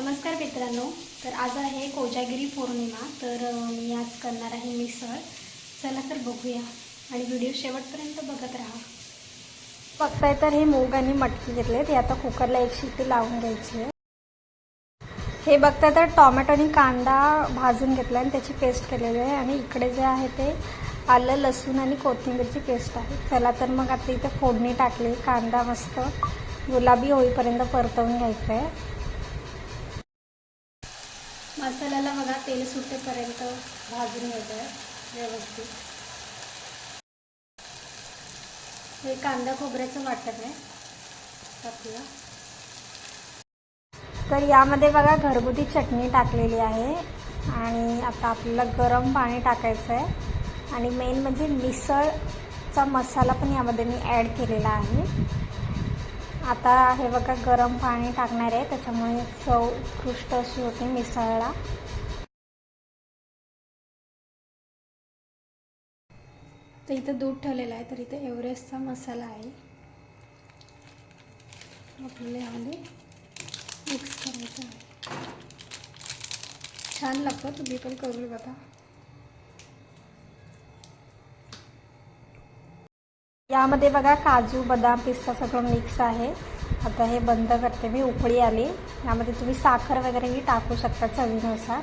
नमस्कार मित्रांनो. तर आज आहे कोजागिरी पौर्णिमा. तर मी आज करणार आहे मिसळ. चला तर बघूया आणि व्हिडिओ शेवटपर्यंत बघत राहा. बघताय तर हे मूग आणि मटकी घेतले ते आता कुकरला एक शिट्टी लावून घ्यायची आहे. हे बघताय तर टॉमॅटो आणि कांदा भाजून घेतला आणि त्याची पेस्ट केलेली आहे. आणि इकडे जे आहे ते आलं लसूण आणि कोथिंबीरची पेस्ट आहे. चला तर मग आता इथे फोडणी टाकली. कांदा मस्त गुलाबी होईपर्यंत परतवून घ्यायचं आहे मसाल्याला बघा तेल सुटेपर्यंत भाजून घ्यायचं आहे व्यवस्थित. हे कांदा खोबऱ्याचं वाटण आहे. आपल्याला तर यामध्ये बघा घरगुती चटणी टाकलेली आहे. आणि आता आपल्याला गरम पाणी टाकायचं आहे. आणि मेन म्हणजे मिसळचा मसाला पण यामध्ये मी ॲड केलेला आहे. आता हे बघा गरम पाणी टाकणार आहे. त्याच्यामुळे चव उत्कृष्ट अशी होती मिसळला. तर इथं दूध ठेवलेलं आहे तर इथं एव्हरेस्टचा मसाला आहे. आपल्याला यामध्ये मिक्स करायचं आहे. छान लागतं तुम्ही पण करून बघा. यामध्ये बघा काजू बदाम पिस्ता सगळं मिक्स आहे. आता हे बंद करते मी उकळी आली. यामध्ये तुम्ही साखर वगैरेही टाकू शकता चवीनुसार.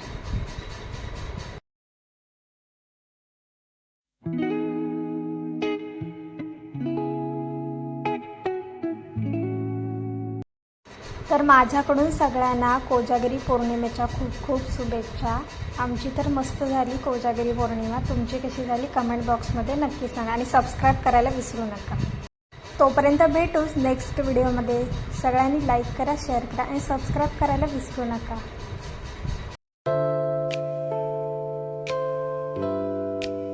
तर माझ्याकडून सगळ्यांना कोजागिरी पौर्णिमेच्या खूप खूप शुभेच्छा. आमची तर मस्त झाली कोजागिरी पौर्णिमा. तुमची कशी झाली कमेंट बॉक्समध्ये नक्की सांगा आणि सबस्क्राईब करायला विसरू नका. तोपर्यंत भेटूच नेक्स्ट व्हिडिओमध्ये सगळ्यांनी लाईक करा शेअर करा आणि सबस्क्राईब करायला विसरू नका.